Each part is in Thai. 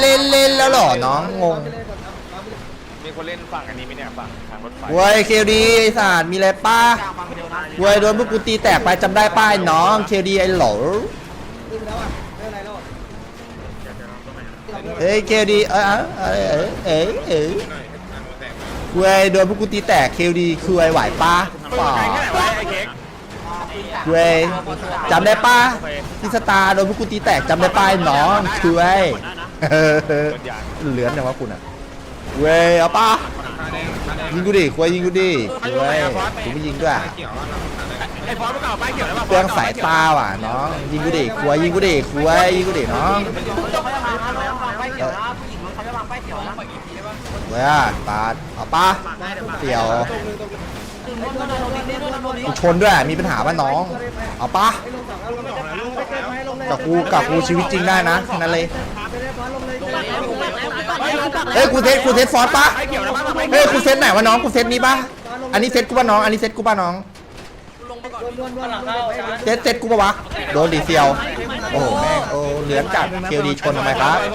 เล่นเล่นแล้วเหรอน้องงงมีคนเล่นฝั่งอันนี้ไหมเนี่ยฝั่งทางรถไฟเว้ยเคลดีไอ้สารมีอะไรป้าเว้ยโดนพวกกูตีแตกไปจำได้ป้าไอ้น้องเคลดีไอ้หลอเฮ้ยเคลดีเอ้ยเอ้ยเอ้ยเอ้ยเอ้ยเว้ยโดนพวกกูตีแตกเคลดีคือไอ้ไหวป้าป่าไกลแค่ไหนวะไอ้เค้กเว้ยจำได้ป้าที่สตาร์โดนพวกกูตีแตกจำได้ป้าไอ้น้องช่วยเอ อรถยางเหลือนอย่างว่าคุณอะเว้ยเอาป้ายิงกูดิควายยิงกูดิเว้ยกูไม่ยิงด้วยไอ้ฟอสเมื่อก่อนป้ายเขียวแล้วป่ะเปลืองสายตาว่ะน้องยิงกูดิควายยิงกูดิควายยิงกูดิน้องเว้ยปาดเอาป้าเสี่ยวกูชนด้วยมีปัญหาป่ะน้องเอาป้ากับกูกับกูชีวิตจริงได้นะแค่นั้นเลย เฮ้ยกูเซตกูเซตฟอสปะป้ายเขียวแล้วป่ะป้ายเฮ้ยกูเซตไหนวะน้องกูเซตนี้ปะอันนี้เซตกูป่ะน้อง อันนี้เซตกูป่ะน้องเซตเซตกูปะวะโดนดีเซียว โอ้โหแม่งโอ้เหลือนจัดเคียวดีชนทำไมครับไอ้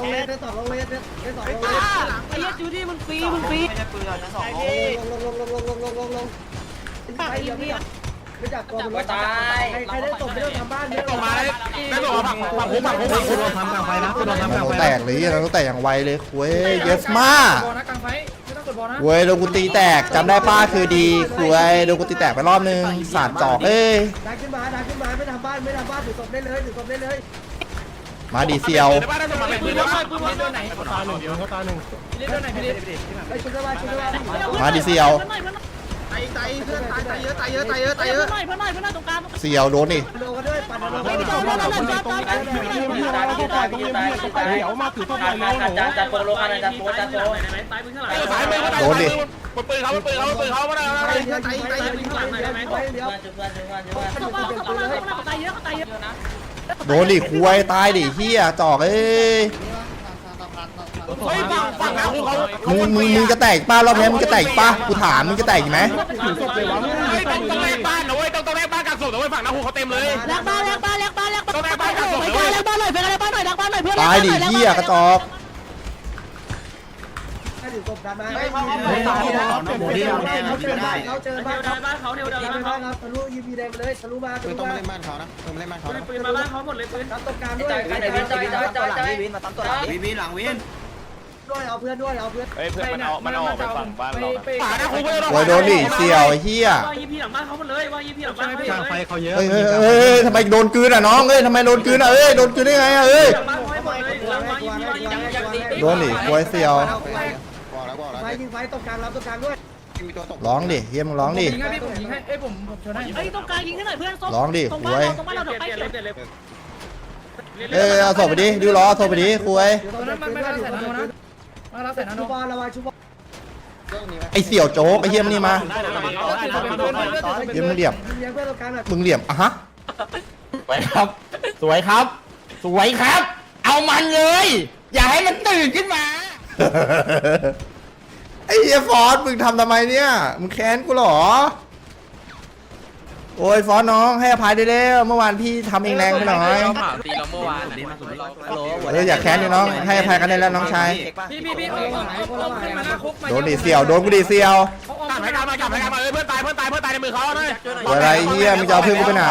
เหี้ยจูดี้มึงฟรีมึงฟรี ตายตกมาได้ได้ตกมาฝั่งฝั่งผมฝั่งผมฝั่งผมทำกลางไฟนะคือโดนทำกลางไฟแตกเลยเราต้องแตกอย่างไวเลยเว้ยเยสมาบอลนะกลางไฟไม่ต้องกดบอลนะเว้ยโดนกูตีแตกจำได้ป้าคือดีคุยโดนกูตีแตกไปรอบนึงสาดจอกเอ้ยดันขึ้นมาดันขึ้นมาไม่ทำบ้านไม่ทำบ้านถือศพได้เลยถือศพได้เลยมาดีเซียวมาดีเซียว เพื่อนหน่อยเพื่อนหน่อยตายตายเพื่อนตายตายเยอะตายเยอะตายเยอะตายเยเพื่ออะนหน่อยเพื่อนหน่อยเพื่อนหน่อยตรงกลางเซียวโดนนี่โดนกันด้วยปั่นโดนไม่จอดแล้วจอดจอดจอดเดี๋ยวมาถือตัวไปเร็วหนูจานจานโปโลกันจานโปจานโปตายมึงเท่าไหร่สายมือปืนเขาปืนเขาปืนเขาไม่ได้ตายเยอะตายตายเยอะเดี๋ยวจุดเพื่อนจุดเพื่อนจุดเพื่อนเขาเขาเขาเขาเขาตายเยอะเขาตายเยอะโดนดิคุยตายดิเฮียจอกเอ้ย มึงมึงมึงจะแตกป้ารอบนี้มึงจะแตกป้ากูถามมึงจะแตกอีกไหมเฮ้ยต้องต้องแลกบ้านนะเว้ยต้องต้องแลกบ้านกับศพนะเว้ยฝั่งนะกูเขาเต็มเลยแลกบ้านแลกบ้านแลกบ้านแลกบ้านแลกบ้านหน่อยแลกบ้านหน่อยเป็นอะไรบ้านหน่อยแลกบ้านหน่อยเพื่อนตายดิเฮียกระจอกให้ถือศพ ดันมาเขาเจอบ้านเขาเจอบ้านเขาบ้านเขาเดียวเดียวเจอบ้านเขาทะลุยิงพีแดงไปเลยทะลุมาทะลุมาปืนมาบ้านเขาหมดเลยปืนรับตรงกลางด้วยจายจายวินจายจายจายจายวินมาตั้มตัวหลังวินหลังวินด้วยเอาเพื่อนด้วยเอาเพื่อนเฮ้ยเพื่อนมันเอามันเอาออกไปฝั่งบ้านเรานะป่านะกูไม่ได้โอ้ยโดนดิเซียวไอ้เฮียว่ายีพีหลังบ้านเขาหมดเลยว่ายีพีหลังบ้านเขากลางไฟเขาเยอะเฮ้ยเฮ้ยเฮ้ยเฮ้ยทำไมโดนกลืนอะน้องเอ้ยทำไมโดนกลืนอะเอ้ยโดนกลืนได้ไงอะเอ้ย หลังบ้านเขาหมดเลยหลังบ้านยีพีว่ายีพีโดนดิควยเซียวไฟยิงไฟตรงกลางรับตรงกลางด้วยร้องดิเฮียมึงร้องดิ ยิงให้พี่ผมยิงให้เอ้ยผมผมชนให้เอ้ยตรงกลางยิงให้หน่อยเพื่อนร้องดิตรงคบ้านวยเราตรงบ้านเราเดี๋ยวไปเขียวเอ้ยเอาศพไปดิดิวล้อเอาศพไปดิควยตอนนั้นมันไม่ได้ใส่นาโนนะ มาแล้วใส่นาโนชุบอลระวังชุบอลไอเสี่ยวโจ๊กไอเฮียมงนี่มาเฮียมึงเหลี่ยมเลี้ยงเพื่อนตรงกลางหน่อยมึงเหลี่ยมอะฮะสวยครับ สวยครับ สวยครับ เอามันเลย อย่าให้มันตื่นขึ้นมา ไอเฮียฟอสมึงทำทำไมเนี่ย มึงแค้นกูเหรอ โอ้ยฟอสน้องให้อภัยได้แล้วเมื่อวานพี่ทำเองแรงไปหน่อยตีเราเมื่อวานดีมาสุดฮัลโหลเอออย่าแค้นดิน้องให้อภัยกันได้แล้วน้องชายพี่พี่พี่เอาเอาขึ้นมาหน้าคุกมาโดนดิเสี่ยวโดนกูดิเสี่ยวกลับให้กันมากลับให้กันมาเอ้ยเพื่อนตายเพื่อนตายเพื่อนตายในมือเขาเลยอะไรเฮียมึงจะเอาเพื่อนกูไปไหน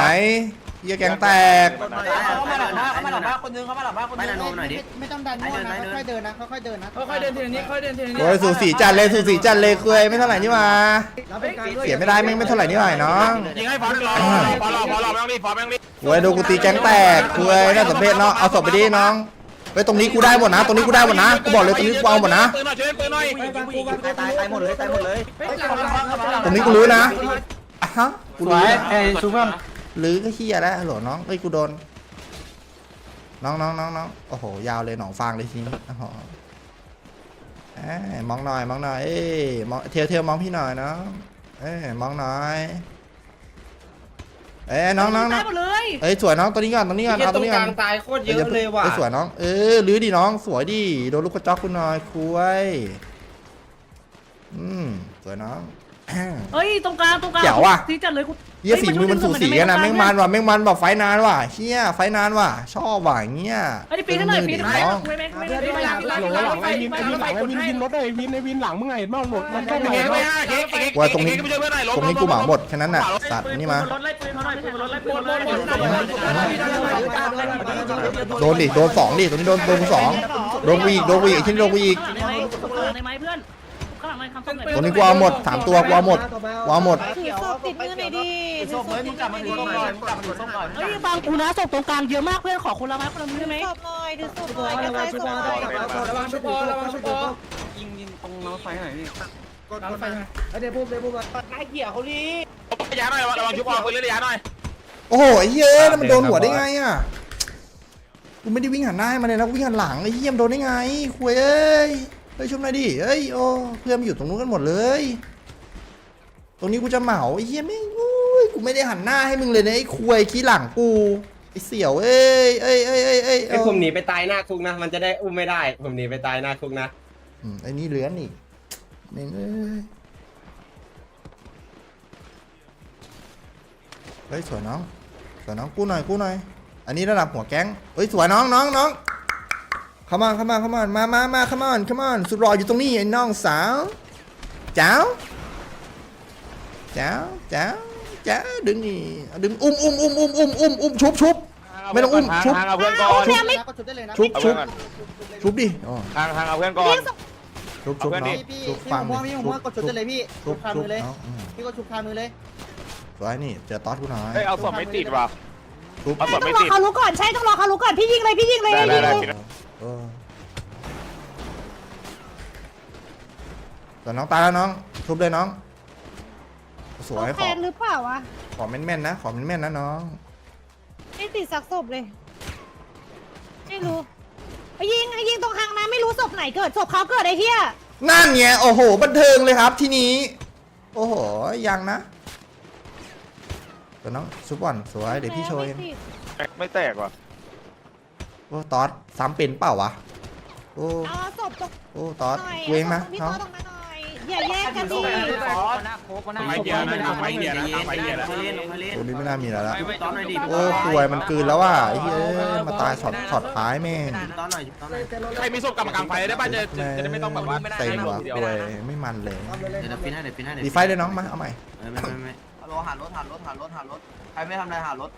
เฮียแก๊งแตก เขามาหลังบ้านเขามาหลังบ้านคนนึงเขามาหลังบ้านคนนึงไม่ต้องดันมั่วนะค่อยๆเดินนะค่อยๆเดินนะค่อยๆเดินทีละนิดค่อยๆเดินทีละนิดโอ้ยสูสีจัดเลยสูสีจัดเลยคุยไม่เท่าไหร่นี่มารับตรงกลางด้วยเสียไม่ได้แม่งไม่เท่าไหร่นี่หว่าน้องยิงให้ฟอสรอฟอสรอฟอสรอไม่ต้องรีบฟอสไม่ต้องรีบคุยดูกูตีแก๊งแตกคุยน่าสมเพชเนาะเอาศพไปดิน้องเฮ้ยตรงนี้กูได้หมดนะ ตรงนี้กูได้หมดนะ กูบอกเลยตรงนี้กูเอาหมดนะปืนหน่อยช่วยปืนหน่อยตายตายตายหมดเลยตายหมดเลย ตรงนี้กูรู้นะอะฮะกูสรู้วยนะเอ้ยชูเพื่อน หรือก็เฮียแล้วฮัลโหลน้องเอ้ยกูโดน น้องน้องน้องน้องโอ้โห ยาวเลยหนองฟางเลยทีนี้โอ้โหเอ้ยมองหน่อยมองหน่อยเอ้ยมองเทียวเทียวมองพี่หน่อยเนาะเอ้ยมองหน่อยเอ้ยน้องน้องน้ตาอยงหมดเลยเอ้ยสวยน้องตัวนี้ก่อนตัวนี้ก่อนเอาตัวนี้ก่อนตายโคตรเยอะเลยว่ะอ้สวยน้องเออลื้อดิน้องสวยดิโดนลูกกระจอกคุณหน่อยคุยอืมสวยน้อง เฮ้ยตรงกลางตรงกลางเจ๋วว่ะที่จัดเลยกูเฮียฝีมือมันสูสีกันนะแม่งมันว่ะแม่งมันแบบไฟนานว่ะเฮียไฟนานว่ะชอบว่ะอย่างเงี้ยไอ้ยปีนให้หน่อยปีนให้หน่อยน้องไม่ไม่ไม่ไม่หไม่ลังไม่หลังไอ้วินไอ้วินหลังไอ้วินวินรถไอ้วินไอ้วินหลังมึงไงบ้างรถมันก็เค้กไม่ห้าเค้กเค้กว่าตรงนี้เค้กไม่ช่วยเพื่อนหน่อยตรงนี้กูเหมาหมดแค่นั้นน่ะสัตว์นี่มา รถไล่ปืนเขาหน่อยปืนรถไล่ปืนเขาหน่อยโดนดิโดนสองดิตรงนี้โดนโดนกูสองโดนกูอีกโดนกูอีกไอ้ที่โดนกูอีกในไม้ในไม้เพื่อน ข้างหลังไม้คำส้มหน่อยตรงนี้กูเอาหมดสามตัวกูเอาหมดกูเอาหมดถือศพติดมือหน่อยดิถือศพติดมือหน่อยดิเฮ้ยบางกูนะศพตรงกลางเยอะมากเพื่อนขอคนละไม้คนละมือได้ไหมถือศพหน่อยถือศพหน่อยกระจายศพหน่อยระวังชุบพอระวังชุบพอยิงยิงตรงรถไฟหน่อยพี่กดกดไฟเดี๋ยวพุ่มเดี๋ยวพุ่มมาระยะหน่อยระวังชุบออกปืนระยะหน่อยโอ้โหไอ้เหี้ยเอ้ยแล้วมันโดนหัวได้ไงอะกูไม่ได้วิ่งหันหน้าให้มันเลยนะกูวิ่งหันหลังไอ้เหี้ยมนโดนได้ไงคุยเอ้ย เฮ้ยชุบหน่อยดิเฮ้ยโอ้เพื่อนมันอยู่ตรงนู้นกันหมดเลย ตรงนี้กูจะเหมาไอ้เหี้ยไม่งอุ้ยกูไม่ได้หันหน้าให้มึงเลยนะไอ้คุยขี้หลังกูไอ้เสี่ยวเอ้ยเอ้ยเอ้ยเอ้ยเอ้ยไอ้ผมหนีไปตายหน้าคุกนะ มันจะได้อุ้มไม่ได้ ผมหนีไปตายหน้าคุกนะอืมไอ้นี่เลื้อนอีกเน่งเอ้ยเฮ้ยสวยน้องสวยน้องกู้หน่อยกู้หน่อย อันนี้ระดับหัวแก๊งเฮ้ยสวยน้องน้องน้อง เข้ามาเข้ามาเข้ามามามามาเข้ามาเข้ามาสุดรออยู่ตรงนี้ไอ้น้องสาวเจ้าเจ้าเจ้าเจ้าดึงนี่ดึงอุ้มอุ้มอุ้มอุ้มอุ้มอุ้มอุ้มชุบชุบไม่ต้องอุ้มชุบทางเอาเพื่อนก่อนชุบก็ชุบได้เลยนะชุบเอาชุเพื่อบนก่อนชุบดิอ๋อทางทางเอาเพื่อนก่อนชุบชุบเอาเพื่อนน้ดิองพี่ชุบพี่ฟังผมว่าพี่ผมว่ากดชุบได้เลยพี่ชุชุบบคาชุมืบอเลยน้องอืมพี่ก็ชุบคามือเลยสวยนี่เจอต๊อดกูหน่อยเฮ้ยเอาศพไม่ติดว่ะชุบเอาศพต้อไม่งรอติดเขารู้ก่อนใช่ต้องรอเขารู้ก่อนพี่ยิงเลยพี่ยิงเลยได้ยิงได้เลยได้ เออแต่น้องตายแล้วน้องชุบเลยน้อง สวยเขาขแคอนหรือเปล่าวะ ขอแม่นๆนะ ขอแม่นๆนะน้อง ไม่ติดสักศพเลย ไม่รู้ไปยิงไอ้ยิงตรงหางน้ำไม่รู้ศพไหนเกิดศพเขาเกิดไอ้เหี้ยนั่นไงโอ้โห บันเทิงเลยครับที่นี้ โอ้โห ยังนะแต่น้องชุบก่อนสวย เดี๋ยวพี่โชย ไม่ติดไม่แตกว่ะ โอ้ตอดซ้ำเป็นเปล่าวะ โอ้เอาศพตรงโอ้ตอดหน่อยเวงนะพี่น้องต๊อดตรงมาหน่อยอย่าแยกกันดิไม่เกียร์นะไม่เกียร์นะไม่เกียร์นะเล่นลงมาเล่นโอ้นี่ไม่น่ามีแล้วละตอนหน่อยดิโอ้ควยมันกลืนแล้วว่ะไอ้เหี้ยมาตายช็อตช็อตท้ายแม่งตอนหน่อยตอนหน่อยใครมีศพกรรมกลางไฟได้ป่ะจะจะได้ไม่ต้องแบบว่าเต็มว่ะควยไม่มันเลยทำเลยเลยเดี๋ยวฟินให้เดี๋ยวฟินให้เดี๋ยวดีไฟเลยน้องมาเอาใหม่ไม่ไม่ไม่ฮัลโหลหารถหารถหารถหารถใครไม่ทำอะไรหารถ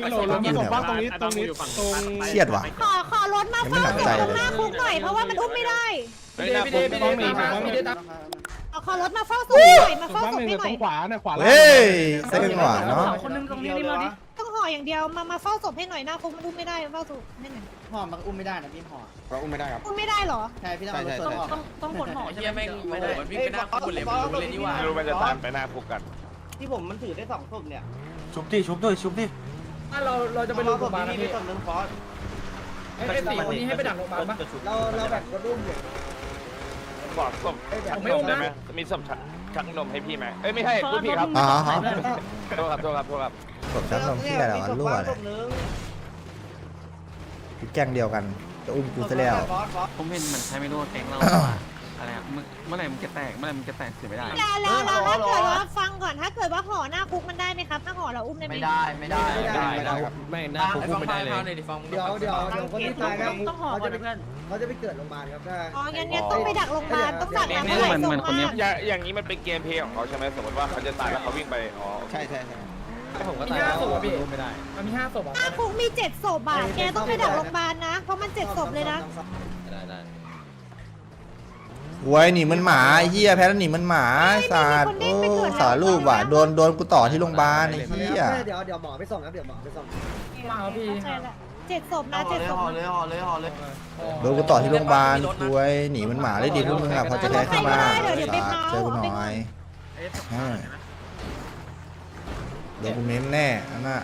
มีโหลรถมาส่งบ้านตรงนี้ตรงนี้ตรงเครียดว่ะ ขอขอรถมายังไม่เฝ้าหนำใจศพตรงเลยหน้าคุกหน่อยเพราะว่ามันอุ้มไม่ได้เฮ้ยนะผมต้องมีต้องมีเอาขอรถมาเฝ้าศพหน่อยมาเฝ้าบ้านศพหนึ่งให้หตน่รอยงขวาเนี่ยขวาเฮ้ยเส้นหวานเนาะคนนึงตรงนี้นี่มาดิต้องห่ออย่างเดียวมามาเฝ้าศพให้หน่อยหน้าคุกมันอุ้มไม่ได้มาเฝ้าศพให้หน่อยห่อมันอุ้มไม่ได้นะพี่ห่อเราอุ้มไม่ได้ครับอุ้มไม่ได้เหรอใช่พี่ต้องเอารถส่ต้วอนงออกต้องต้องขนห่อใช่ไหมไม่ได้มันวิ่งไปหน้าคุกเลยมันรู้เลยนี่ว่าไม่รู้มันจะตามไปหน้าคุกกัน ที่ผมมันถือได้สองศพเนี่ยชุบดิชุบด้วยชุบดิ เราเราจะไปลงโรงพยาบาลนะพี่ศพนึงฟอสไอ้สี่คนนี้ให้ไปดักโรงพยาบาลปะเราเราแบบกระดุ้มอยู่บอกศพชักนมได้ไหมมีศพชักนมให้พี่ไหมเอ้ยไม่ใช่พูดพี่ครับอ๋อฮะโทษครับโทษครับโทษครับกดชั้นลงที่อะไรวะรั่วเลยคือแกล้งเดียวกันจะอุ้มกูซะแล้วผมเห็นมันใช้ไม่รู้แกงเราอะไรเมื่อไหร่มันจะแตกเมื่อไหร่มันจะแตกเสียไม่ได้ อนถ้าเกิดว่าห่อหน้าคุกมันได้ไหมครับถ้าห่อเราอุ้มได้ไหมไม่ได้ไม่ได้ไม่ได้ครับไม่น่าคุกไม่ได้เลยเดี๋ยวเดี๋ยวเดี๋ยวคนที่ตายนะต้องห่อเขาก่อจะนไปเพื่อนเขาจะไปเกิดโรงพยาบาลครับถ้าอ๋องั้นงั้นต้องไปดักโรงพยาบาลต้องสั่งมานี่เมื่อไหร่เหมือนส่งเหมือนคนเนี้มายอย่างอย่างนี้มันเป็นเกมเพลย์ของเขาใช่ไหมสมมติว่าเขาจะตายแล้วเขาวิ่งไปอ๋อใช่ใช่ใช่ผมก็ตายแล้วไม่ได้มันมีห้าศพอะหน้าคุกมีเจ็ดศพอะแกต้องไปดักโรงพยาบาลนะ เพราะมันเจ็ดศพเลยนะได้ได้ หวยหนีมันหมาไอ้เหี้ยแพ้แล้วหนีมันหมาสัตว์โอ้สารูปว่ะโดนโดนกูต่อที่โรงพยาบาลไอ้เหี้ยเดี๋ยวเดี๋ยวหมอไปส่งครับเดี๋ยวหมอไปส่งมาพี่เจ็ดศพนะห่อเจ็ดเลยศพห่อเลยห่อเลยห่อเลยโดนกูต่อที่โรงพยาบาลหวยหนีมันหมาได้ดีพวกมึงอะพอจะแพ้ขึ้นมาสัตว์เจอกูหน่อยอ่าเดี๋ยวกูเม้มแน่อันน่ะ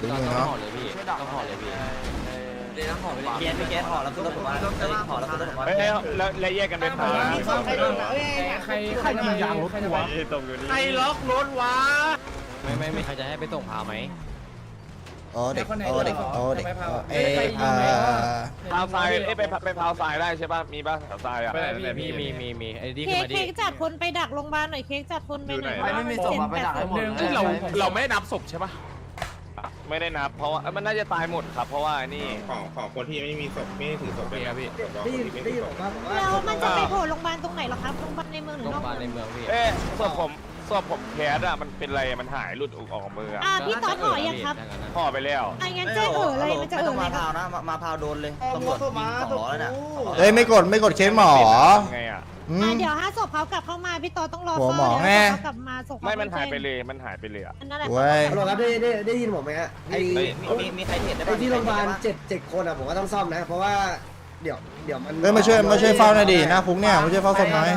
ดูมึงเนาะเกียร์ไม่เกียร์ห่อแล้วก็ต้องห่อแล้วก็ต้องห่อเฮ้ยแล้วแล้วแยกกันเป็นผ่าใครใครยิงยางรถหัวตรงอยู่นี่ใครล็อกรถวะไม่ไม่ไม่ใครจะให้ไปส่งพาไหมโอ้เด็กโอ้เด็กโอ้เด็กโอ้เอ้ยเอ่อไปพาวทรายเอ้ยไปไปพาวทรายได้ใช่ป่ะมีป่ะแถวทรายอะมีมีมีมีไอ้ดีเค้กเค้กจัดคนไปดักโรงพยาบาลหน่อยเค้กจัดคนไปหน่อยไม่มีศพมาไปดักให้หมดเราเราไม่นับศพใช่ป่ะ ไม่ได้นับ เพราะว่ามันน่าจะตายหมดครับ เพราะว่านี่ ของของคนที่ไม่มีศพไม่ถือศพเลยครับพี่ได้ยินได้ยินบอกว่าบอกว่าแล้วมันจะไปโผล่โรงพยาบาลตรงไหนเหรอครับโรงพยาบาลในเมืองหรือโรงนพอกยาบาลในเมืองเมืองพี่ เอ๊ะศพผมศพผมแคสอะมันเป็นไรมันหายหลุดออกมืออะอ่าพี่ต๊อดห่อยังครับพ่อไปแล้วอะงั้นแจ้งเออเลยมันจะเออไม่เลต้อยงคมารับพาวนะมาพาวโดนเลยตำรวจยิงสองล้อแล้วน่ะเอ้ยไม่กดไม่กดเคสหมอ ไงอะ อือะม เดี๋ยวถ้าศพเขากลับเข้ามาพี่ต๊อดต้องรอหัวหมอ เดี๋ยวไงเขากลับมาศพเขไม่มันหายไปแจ้งเลย มันหายไปเลยอะ อันนั้นแหละเว้ย ฮัลโหลครับได้ได้ได้ยินผมไหมฮะไอ้มีมีใครเห็นได้ไอ้บ้างที่โรงพยาบาลเจ็ดเจ็ดคนอะผมก็ต้องซ่อมนะ เพราะว่าเดี๋ยวเดี๋ยวมันเอ้ยมาช่วยมาช่วยเฝ้าหน่อยดิหน้าคุกเนี่ยมาช่วยเฝ้าศพหน่อย